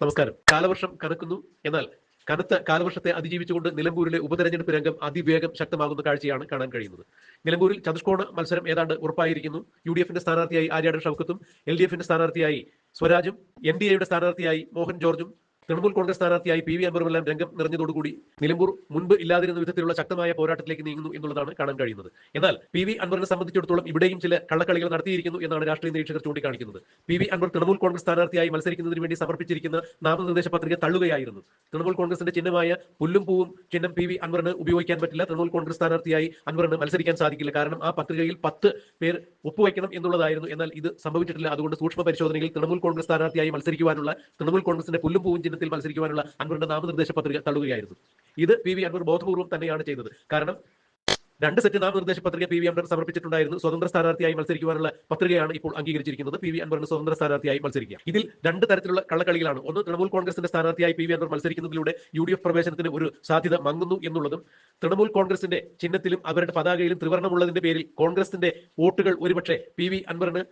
നമസ്കാരം. കാലവർഷം കടക്കുന്നു. എന്നാൽ കനത്ത കാലവർഷത്തെ അതിജീവിച്ചുകൊണ്ട് നിലമ്പൂരിലെ ഉപതെരഞ്ഞെടുപ്പ് രംഗം അതിവേഗം ശക്തമാകുന്ന കാഴ്ചയാണ് കാണാൻ കഴിയുന്നത്. നിലമ്പൂരിൽ ചതുഷ്കോണ മത്സരം ഏതാണ്ട് ഉറപ്പായിരിക്കുന്നു. യു ഡി എഫിന്റെ സ്ഥാനാർത്ഥിയായി ആര്യാടൻ ഷൗക്കത്തും എൽ ഡി എഫിന്റെ സ്ഥാനാർത്ഥിയായി സ്വരാജും എൻ ഡി എയുടെ സ്ഥാനാർത്ഥിയായി മോഹൻ ജോർജും തൃണമൂൽ കോൺഗ്രസ് സ്ഥാനാർത്ഥിയായി പി വി അൻവറുമെല്ലാം രംഗം നിറഞ്ഞതോടുകൂടി നിലമ്പൂർ മുൻപ് ഇല്ലാതിരുന്ന വിധത്തിലുള്ള ശക്തമായ പോരാട്ടത്തിലേക്ക് നീങ്ങുന്നു എന്നുള്ളതാണ് കാണാൻ കഴിയുന്നത്. എന്നാൽ പി വി അൻവറിനെ സംബന്ധിച്ചിടത്തോളം ഇവിടെയും ചില കള്ളക്കളികൾ നടത്തിയിരിക്കുന്നു എന്നാണ് രാഷ്ട്രീയ നിരീക്ഷകർ ചൂണ്ടിക്കാണിക്കുന്നത്. പി വി അൻവർ തൃണമൂൽ കോൺഗ്രസ് സ്ഥാനാർത്ഥിയായി മത്സരിക്കുന്നതിന് വേണ്ടി സമർപ്പിച്ചിരിക്കുന്ന നാമനിർദ്ദേശ പത്രിക തള്ളുകയായിരുന്നു. തൃണമൂൽ കോൺഗ്രസിന്റെ ചിഹ്നമായ പുല്ലും പൂവും ചിഹ്നം പി വി അൻവറിന് ഉപയോഗിക്കാൻ പറ്റില്ല. തൃണമൂൽ കോൺഗ്രസ് സ്ഥാനാർത്ഥിയായി അൻവറിന് മത്സരിക്കാൻ സാധിക്കില്ല. കാരണം ആ പത്രികയിൽ പത്ത് പേർ ഒപ്പുവയ്ക്കണം എന്നുള്ളതായിരുന്നു. എന്നാൽ ഇത് സംഭവിച്ചിട്ടില്ല. അതുകൊണ്ട് സൂക്ഷ്മ പരിശോധനയിൽ തൃണമൂൽ കോൺഗ്രസ് സ്ഥാനാർത്ഥിയായി മത്സരിക്കുവാനുള്ള തൃണമൂൽ കോൺഗ്രസിന്റെ പുല്ലും പൂവും ചിഹ്നത്തിൽ മത്സരിക്കുവാനുള്ള അൻവറിന്റെ നാമനിർദ്ദേശ പത്രിക തള്ളുകയായിരുന്നു. ഇത് പി വി അൻവർ ബോധപൂർവം തന്നെയാണ് ചെയ്തത്. കാരണം രണ്ട് സെറ്റ് നാമനിർദ്ദേശ പത്രിക പി വി അൻവർ സമർപ്പിച്ചിട്ടുണ്ടായിരുന്നു. സ്വതന്ത്ര സ്ഥാനാർത്ഥിയായി മത്സരിക്കുവാനുള്ള പത്രികയാണ് ഇപ്പോൾ അംഗീകരിച്ചിരിക്കുന്നത്. പി വി അൻവറിന് സ്വതന്ത്ര സ്ഥാനാർത്ഥിയായി മത്സരിക്കുക ഇതിൽ രണ്ട് തരത്തിലുള്ള കള്ളക്കളികളാണ്. ഒന്ന് തൃണമൂൽ കോൺഗ്രസിന്റെ സ്ഥാനാർത്ഥിയായി പി വി അൻവർ മത്സരിക്കുന്നതിലൂടെ യു ഡി എഫ് പ്രവേശനത്തിന് ഒരു സാധ്യത മങ്ങുന്നു എന്നുള്ളതും തൃണമൂൽ കോൺഗ്രസിന്റെ ചിഹ്നത്തിലും അവരുടെ പതാകയിലും ത്രിവർണമുള്ളതിന്റെ പേരിൽ കോൺഗ്രസിന്റെ വോട്ടുകൾ ഒരുപക്ഷെ പി വി അൻവറിന്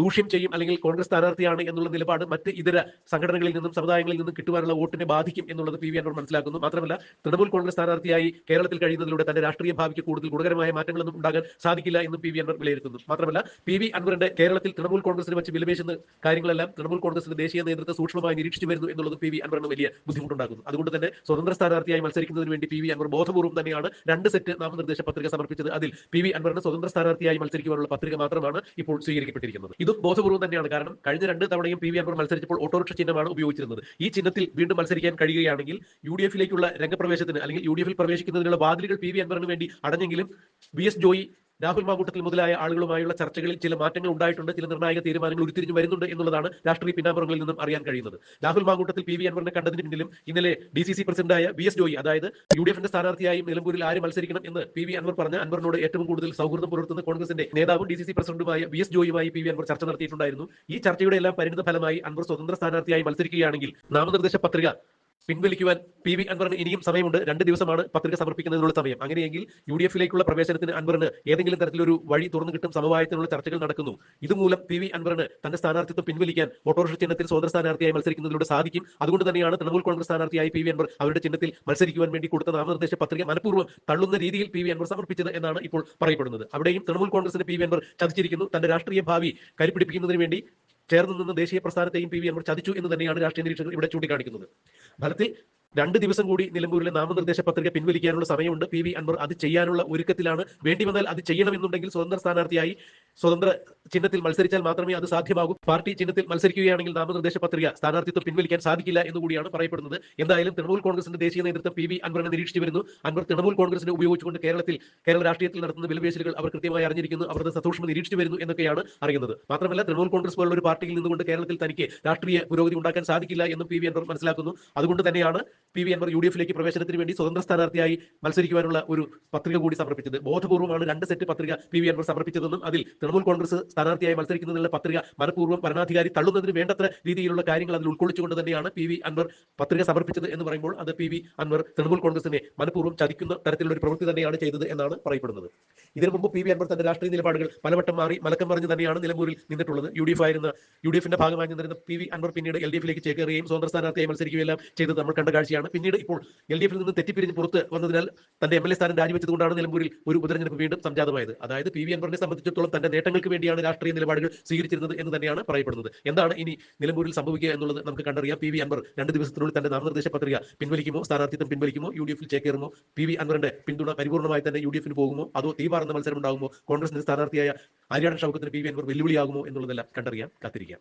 ദൂഷ്യം ചെയ്യും അല്ലെങ്കിൽ കോൺഗ്രസ് സ്ഥാനാർത്ഥിയാണ് എന്നുള്ള നിലപാട് മറ്റ് ഇതര സംഘടനകളിൽ നിന്നും സമുദായങ്ങളിൽ നിന്നും കിട്ടുവാനുള്ള വോട്ടിനെ ബാധിക്കും എന്നുള്ളത് പി വി അൻവർ മനസ്സിലാക്കുന്നു. മാത്രമല്ല തൃണമൂൽ കോൺഗ്രസ് സ്ഥാനാർത്ഥിയായി കേരളത്തിൽ കഴിയുന്നതിലൂടെ തന്റെ രാഷ്ട്രീയ ഭാവിക്ക് കൂടുതൽ ഗുണകരമായ മാറ്റങ്ങളൊന്നും ഉണ്ടാകാൻ സാധിക്കില്ല എന്നും പി വി അൻവർ വിലയിരുത്തുന്നു. മാത്രമല്ല പി വി അൻവറിന്റെ കേരളത്തിൽ തൃണമൂൽ കോൺഗ്രസിന് വെച്ച് വിലപേശുന്ന കാര്യങ്ങളെല്ലാം തൃണമൂൽ കോൺഗ്രസിന്റെ ദേശീയ നേതൃത്വം സൂക്ഷ്മമായി നിരീക്ഷിച്ചു വരുന്നു എന്നുള്ളത് പി വി അൻവറിന് വലിയ ബുദ്ധിമുട്ടുണ്ടാക്കുന്നു. അതുകൊണ്ട് തന്നെ സ്വതന്ത്ര സ്ഥാനാർത്ഥിയായി മത്സരിക്കുന്നതിന് വേണ്ടി പി വി അൻവർ ബോധപൂർവം തന്നെയാണ് രണ്ട് സെറ്റ് നാമനിർദ്ദേശ പത്രിക സമർപ്പിച്ചത്. അതിൽ പി വി അൻവറിന് സ്വതന്ത്ര സ്ഥാനാർത്ഥിയായി മത്സരിക്കുവാനുള്ള പത്രിക മാത്രമാണ് ഇപ്പോൾ സ്വീകരിക്കപ്പെട്ടിരിക്കുന്നത്. ഇതും ബോധപൂർവം തന്നെയാണ്. കാരണം കഴിഞ്ഞ രണ്ട് തവണയും പി വി അൻവർ മത്സരിച്ചപ്പോൾ ഓട്ടോറിക്ഷ ചിഹ്നമാണ് ഉപയോഗിച്ചിരുന്നത്. ഈ ചിഹ്നത്തിൽ വീണ്ടും മത്സരിക്കാൻ കഴിയുകയാണെങ്കിൽ യു ഡി എഫിലേക്കുള്ള രംഗപ്രവേശത്തിന് അല്ലെങ്കിൽ യു ഡി എഫിൽ പ്രവേശിക്കുന്നതിനുള്ള വാതിലുകൾ പി വി അൻവറിന് വേണ്ടി അടഞ്ഞെങ്കിലും വി എസ് ജോയി രാഹുൽ മാകൂട്ടത്തിൽ മുതലായ ആളുകളുമായുള്ള ചർച്ചകളിൽ ചില മാറ്റങ്ങൾ ഉണ്ടായിട്ടുണ്ട് ചില നിർണായക തീരുമാനങ്ങൾ ഉരുത്തിരിഞ്ഞു വരുന്നുണ്ട് എന്നുള്ളതാണ് രാഷ്ട്രീയ പിന്നാമ്പുറങ്ങളിൽ നിന്നും അറിയാൻ കഴിയുന്നത്. രാഹുൽ മാകൂട്ടത്തിൽ പി വി അൻവറിനെ കണ്ടതിന് പിന്നിലും ഇന്നലെ ഡി സി സി പ്രസിഡന്റായ വി എസ് ജോയി അതായത് യു ഡി എഫിന്റെ സ്ഥാനാർത്ഥിയായും നിലമ്പൂരിൽ ആര് മത്സരിക്കണം എന്ന് പി വി അൻവർ പറഞ്ഞ അൻവറിനോട് ഏറ്റവും കൂടുതൽ സൗഹൃദം പുലർത്തുന്ന കോൺഗ്രസിന്റെ നേതാവും ഡി സി സി പ്രസിഡന്റുമായ വി എസ് ജോയുമായി പി വി അൻവർ ചർച്ച നടത്തിയിട്ടുണ്ടായിരുന്നു. ഈ ചർച്ചയുടെ എല്ലാം പരിണിത ഫലമായി അൻവർ സ്വതന്ത്ര സ്ഥാനാർത്ഥിയായി മത്സരിക്കുകയാണെങ്കിൽ നാമനിർദ്ദേശ പത്രിക പിൻവലിക്കുവാൻ പി വി അൻവറിന് ഇനിയും സമയമുണ്ട്. രണ്ട് ദിവസമാണ് പത്രിക സമർപ്പിക്കുന്നതിനുള്ള സമയം. അങ്ങനെയെങ്കിൽ യു ഡി എഫിലേക്കുള്ള പ്രവേശനത്തിന് അൻവറിന് ഏതെങ്കിലും തരത്തിലൊരു വഴി തുറന്നു കിട്ടും. സമവായത്തിനുള്ള ചർച്ചകൾ നടക്കുന്നു. ഇതുമൂലം പി വി അൻവറിന് തന്റെ സ്ഥാനാർത്ഥിത്വം പിൻവലിക്കാൻ ഓട്ടോറിക്ഷ ചിഹ്നത്തിൽ സ്വതന്ത്ര സ്ഥാനാർത്ഥിയായി മത്സരിക്കുന്നതിലൂടെ സാധിക്കും. അതുകൊണ്ട് തന്നെയാണ് തൃണമൂൽ കോൺഗ്രസ് സ്ഥാനാർത്ഥിയായി പി വി അൻവർ അവരുടെ ചിഹ്നത്തിൽ മത്സരിക്കുവാൻ വേണ്ടി കൊടുത്ത നാമനിർദ്ദേശ പത്രിക മനഃപൂർവം തള്ളുന്ന രീതിയിൽ പി വി അൻവർ സമർപ്പിച്ചത് എന്നാണ് ഇപ്പോൾ പറയപ്പെടുന്നത്. അവിടെയും തൃണമൂൽ കോൺഗ്രസിന്റെ പി വി അൻവർ ചതിച്ചിരിക്കുന്നു. തന്റെ രാഷ്ട്രീയ ഭാവി കരുപിടിപ്പിക്കുന്നതിന് വേണ്ടി ചേർന്ന് നിന്ന് ദേശീയ പ്രസ്ഥാനത്തെയും പി വി അൻവർ ചതിച്ചു എന്ന് തന്നെയാണ് രാഷ്ട്രീയ നിരീക്ഷകർ ഇവിടെ ചൂണ്ടിക്കാണിക്കുന്നത്. ഫലത്തിൽ രണ്ട് ദിവസം കൂടി നിലമ്പൂരിലെ നാമനിർദ്ദേശ പത്രിക പിൻവലിക്കാനുള്ള സമയമുണ്ട്. പി വി അൻവർ അത് ചെയ്യാനുള്ള ഒരുക്കത്തിലാണ്. വേണ്ടി വന്നാൽ അത് ചെയ്യണമെന്നുണ്ടെങ്കിൽ സ്വതന്ത്ര സ്ഥാനാർത്ഥിയായി സ്വതന്ത്ര ചിഹ്നത്തിൽ മത്സരിച്ചാൽ മാത്രമേ അത് സാധ്യമാകൂ. പാർട്ടി ചിഹ്നത്തിൽ മത്സരിക്കുകയാണെങ്കിൽ നാമനിർദ്ദേശ പത്രിക സ്ഥാനാർത്ഥിത്വം പിൻവലിക്കാൻ സാധിക്കില്ല എന്നുകൂടിയാണ് പറയപ്പെടുന്നത്. എന്തായാലും തൃണമൂൽ കോൺഗ്രസിന്റെ ദേശീയ നേതൃത്വം പി വി അൻവറിനെ നിരീക്ഷിച്ചു വരുന്നു. അൻവർ തൃണമൂൽ കോൺഗ്രസിനെ ഉപയോഗിച്ചുകൊണ്ട് കേരളത്തിൽ കേരള രാഷ്ട്രീയത്തിൽ നടത്തുന്ന വിലപേശലുകൾ അവർ കൃത്യമായി അറിഞ്ഞിരിക്കുന്നു. അവരുടെ സന്തോഷം നിരീക്ഷിച്ചു വരുന്നു എന്നൊക്കെയാണ് അറിയുന്നത്. മാത്രമല്ല തൃണമൂൽ കോൺഗ്രസ് പോലുള്ള ഒരു പാർട്ടിയിൽ നിന്നുകൊണ്ട് കേരളത്തിൽ തനിക്ക് രാഷ്ട്രീയ പുരോഗതി ഉണ്ടാക്കാൻ സാധിക്കില്ല എന്ന് പി വി അൻവർ മനസ്സിലാക്കുന്നു. അതുകൊണ്ട് തന്നെയാണ് P V Anvar U D എഫിലേക്ക് പ്രവേശനത്തിന് വേണ്ടി സ്വതന്ത്ര സ്ഥാനാർത്ഥിയായി മത്സരിക്കുവാനുള്ള ഒരു പത്രിക കൂടി സമർപ്പിച്ചത്. ബോധപൂർവമാണ് രണ്ട് സെറ്റ് പത്രിക പി വി അൻവർ സമർപ്പിച്ചതെന്നും അതിൽ തൃണമൂൽ കോൺഗ്രസ് സ്ഥാനാർത്ഥിയായി മത്സരിക്കുന്നതിനുള്ള പത്രിക മനഃപൂർവം ഭരണാധികാരി തള്ളുന്നതിന് വേണ്ടത്ര രീതിയിലുള്ള കാര്യങ്ങൾ അതിൽ ഉൾക്കൊള്ളിച്ചുകൊണ്ട് തന്നെയാണ് പി വി അൻവർ പത്രിക സമർപ്പിച്ചത് എന്ന് പറയുമ്പോൾ അത് പി വി അൻവർ തൃണമൂൽ കോൺഗ്രസിനെ മനഃപൂർവം ചതിക്കുന്ന തരത്തിലുള്ള ഒരു പ്രവൃത്തി തന്നെയാണ് ചെയ്തത് എന്നാണ് പറയപ്പെടുന്നത്. ഇതിനു മുമ്പ് പി വി അൻവർ തന്റെ രാഷ്ട്രീയ നിലപാടുകൾ പലവട്ടം മാറി മലക്കം പറഞ്ഞു തന്നെയാണ് നിലമ്പൂരിൽ നിന്നിട്ടുള്ളത്. യു ഡി എഫ് ആയിരുന്ന യു ഡി എഫിന്റെ ഭാഗമായി നിന്നിരുന്ന പി വി അൻവർ പിന്നീട് എൽ ഡി എഫിലേക്ക് ചേക്കേറുകയും സ്വതന്ത്ര സ്ഥാനാർത്ഥിയായി മത്സരിക്കുകയെല്ലാം ചെയ്തത് നമ്മൾ കണ്ട കാഴ്ചയാണ്. പിന്നീട് ഇപ്പോൾ എൽ ഡി എഫിൽ നിന്ന് തെറ്റിപ്പിരിഞ്ഞ് പുറത്ത് വന്നതിനാൽ തന്റെ എം എൽ എ സ്ഥാനം രാജിവെച്ചതുകൊണ്ടാണ് നിലമ്പൂരിൽ ഒരു ഉപതെരഞ്ഞെടുപ്പ് വീണ്ടും സംജാതമായത്. അതായത് പി വി അൻവറിനെ സംബന്ധിച്ചിടത്തോളം തന്റെ നേട്ടങ്ങൾക്ക് വേണ്ടിയാണ് രാഷ്ട്രീയ നിലപാടുകൾ സ്വീകരിച്ചിരുന്നത് എന്ന് തന്നെയാണ് പറയപ്പെടുന്നത്. എന്താണ് ഇനി നിലമ്പൂരിൽ സംഭവിക്കുക എന്നുള്ളത് നമുക്ക് കണ്ടറിയാം. പി വി അൻവർ രണ്ട് ദിവസത്തിനുള്ളിൽ തന്റെ നാമനിർദ്ദേശ പത്രിക പിൻവലിക്കുമോ? സ്ഥാനാർത്ഥിത്വം പിൻവലിക്കുമോ? യു ഡി എഫിൽ ചേക്കേറുമോ പി വി അൻവറിന്റെ പിന്തുണ പരിപൂർണമായി തന്നെ യു ഡി എഫിന് പോകുമോ? അതോ തീവാറുന്ന മത്സരം ഉണ്ടാകുമോ കോൺഗ്രസിന്റെ സ്ഥാനാർത്ഥിയായ ആര്യാടൻ ഷൗക്കത്തിന് പി വി അൻവർ വെല്ലുവിളിയാകുമോ എന്നുള്ളതെല്ലാം കണ്ടറിയാം കാത്തിരിക്കാം.